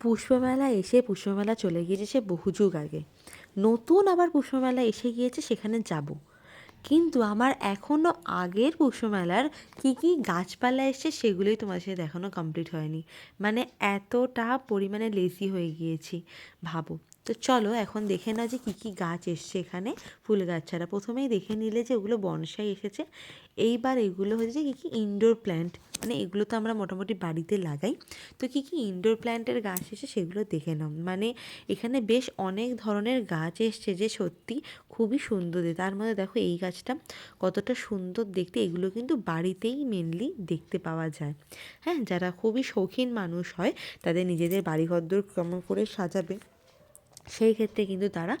পুষ্পমেলা এসে পুষ্পমেলা চলে গিয়েছে সে বহু যুগ আগে। নতুন আবার পুষ্পমেলা এসে গিয়েছে, সেখানে যাব। কিন্তু আমার এখনও আগের পুষ্পমেলার কী কী গাছপালা এসছে সেগুলোই তোমার সাথে দেখানো কমপ্লিট হয়নি। মানে এতটা পরিমাণে লেজি হয়ে গিয়েছি, ভাবো। তো চলো এখন দেখে নাও যে কী কী গাছ এসছে এখানে, ফুল গাছ ছাড়া। প্রথমেই দেখে নিলে যে ওগুলো বনসাই এসেছে। এইবার এগুলো হচ্ছে কী কী ইনডোর প্ল্যান্ট মানে এগুলো তো আমরা মোটামুটি বাড়িতে লাগাই। তো কী কী ইনডোর প্ল্যান্টের গাছ এসে সেগুলো দেখে নাও। মানে এখানে বেশ অনেক ধরনের গাছ এসছে যে সত্যি খুবই সুন্দর তার মধ্যে দেখো এই গাছটা কতটা সুন্দর দেখতে। এগুলো কিন্তু বাড়িতেই মেনলি দেখতে পাওয়া যায়। হ্যাঁ যারা খুবই শৌখিন মানুষ হয়, তাদের নিজেদের বাড়িঘরদোর কেমন করে সাজাবে। সেই ক্ষেত্রে কিন্তু তারা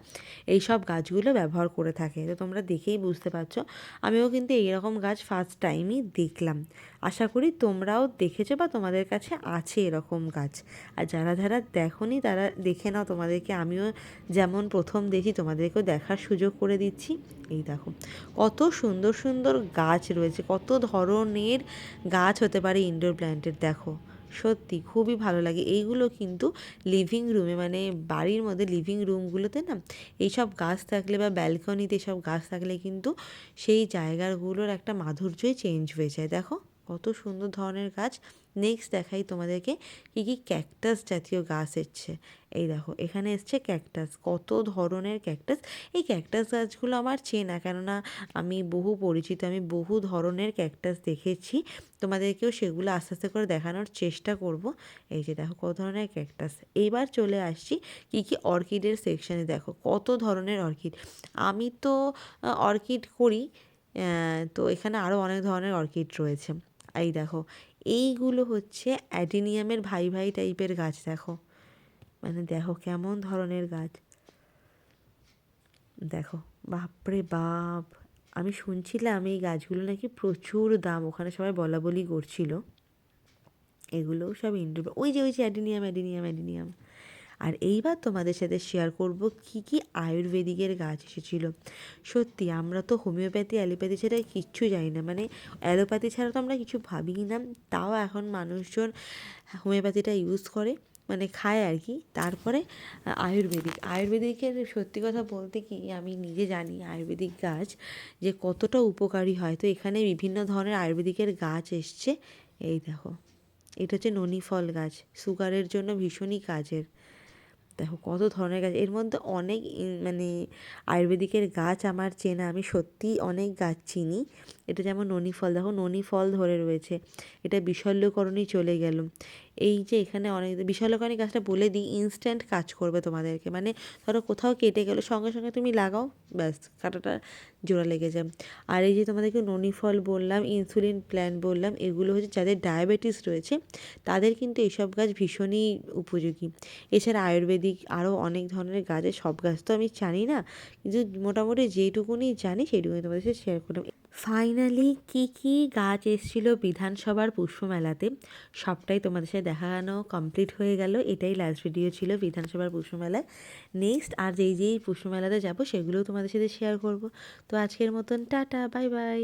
এই সব গাছগুলো ব্যবহার করে থাকে। তো তোমরা দেখেই বুঝতে পারছ। আমিও কিন্তু এইরকম গাছ ফার্স্ট টাইমই দেখলাম। আশা করি তোমরাও দেখেছ বা তোমাদের কাছে আছে এরকম গাছ। আর যারা যারা দেখোনি তারা দেখে নাও তোমাদেরকে। আমিও যেমন প্রথম দেখি তোমাদেরকেও দেখার সুযোগ করে দিচ্ছি। এই দেখো, কত সুন্দর সুন্দর গাছ রয়েছে। কত ধরনের গাছ হতে পারে ইনডোর প্ল্যান্টের দেখো। সত্যি খুবই ভালো লাগে। এইগুলো কিন্তু লিভিং রুমে মানে বাড়ির মধ্যে লিভিং রুমগুলোতে না এইসব গাছ থাকলে বা ব্যালকনিতে এসব গাছ থাকলে কিন্তু সেই জায়গাগুলোর একটা মাধুর্যই চেঞ্জ হয়ে যায়। দেখো? কত সুন্দর ধরনের গাছ। নেক্সট দেখাই তোমাদেরকে কী কী ক্যাকটাস জাতীয় গাছ এসছে। এই দেখো, এখানে এসছে ক্যাকটাস কত ধরনের ক্যাকটাস এই ক্যাকটাস গাছগুলো আমার চেনা, কেননা আমি বহু পরিচিত, আমি বহু ধরনের ক্যাকটাস দেখেছি। তোমাদেরকেও সেগুলো আস্তে আস্তে করে দেখানোর চেষ্টা করব। এই যে দেখো, কত ধরনের ক্যাকটাস এইবার চলে আসছি কী কী অর্কিডের সেকশানে দেখো, কত ধরনের অর্কিড। আমি তো অর্কিড করি তো এখানে আরও অনেক ধরনের অর্কিড রয়েছে। এই দেখো, এইগুলো হচ্ছে অ্যাডিনিয়ামের ভাই ভাই টাইপের গাছ, দেখো। মানে দেখো কেমন ধরনের গাছ। দেখো, বাপরে বাপ! আমি শুনছিলাম এই গাছগুলো নাকি প্রচুর দাম, ওখানে সবাই বলা বলি করছিল। এগুলোও সব ইন্ডোর ওই যে ওই যে অ্যাডিনিয়াম অ্যাডিনিয়াম অ্যাডিনিয়াম। আর এইবার তোমাদের সাথে শেয়ার করব কি কি আয়ুর্বেদিকের গাছ এসেছিল। সত্যি, আমরা তো হোমিওপ্যাথি, অ্যালোপ্যাথি ছাড়া কিচ্ছু জানি না। মানে অ্যালোপ্যাথি ছাড়া তো আমরা কিছু ভাবিই না। তাও এখন মানুষজন হোমিওপ্যাথিটা ইউজ করে মানে খায় আর কি। তারপরে আয়ুর্বেদিক। আয়ুর্বেদিকের সত্যি কথা বলতে কি, আমি নিজে জানি আয়ুর্বেদিক গাছ যে কতটা উপকারী হয়। তো এখানে বিভিন্ন ধরনের আয়ুর্বেদিকের গাছ এসছে। এই দেখো, এটা হচ্ছে ননি ফল গাছ। সুগারের জন্য ভীষণই কাজের। দেখো কত ধরনের গাছ। এর মধ্যে অনেক মানে আয়ুর্বেদিকের গাছ আমার চেনা, আমি সত্যিই অনেক গাছ চিনি। এটা যেমন ননি ফল দেখো ননি ফল ধরে রয়েছে। এটা বিশল্যকরণই চলে গেল। এই যে এখানে অনেক বিশালকরণী গাছটা বলে দিই ইনস্ট্যান্ট কাজ করবে তোমাদেরকে। মানে ধরো কোথাও কেটে গেলো, সঙ্গে সঙ্গে তুমি লাগাও, ব্যাস, কাটাটা জোড়া লেগে যায়। আর এই যে তোমাদেরকে ননি ফল বললাম ইনসুলিন প্ল্যান বললাম, এগুলো হচ্ছে যাদের ডায়াবেটিস রয়েছে, তাদের কিন্তু এইসব গাছ ভীষণই উপযোগী। এছাড়া আয়ুর্বেদিক আরও অনেক ধরনের গাছের সব গাছ তো আমি জানি না, কিন্তু মোটামুটি যেটুকুনি জানি সেইটুকুনি তোমাদের সাথে শেয়ার করলাম। ফাইনালি কি কি গাছ এসেছিল বিধানসভার পুষ্পমেলাতে সবটাই তোমাদের সাথে দেখানো কমপ্লিট হয়ে গেল। এটাই লাস্ট ভিডিও ছিল বিধানসভার পুষ্পমেলায় নেক্সট আর যেই যেই পুষ্পমেলাতে যাব, সেগুলোও তোমাদের সাথে শেয়ার করব। তো আজকের মতন, টাটা বাই বাই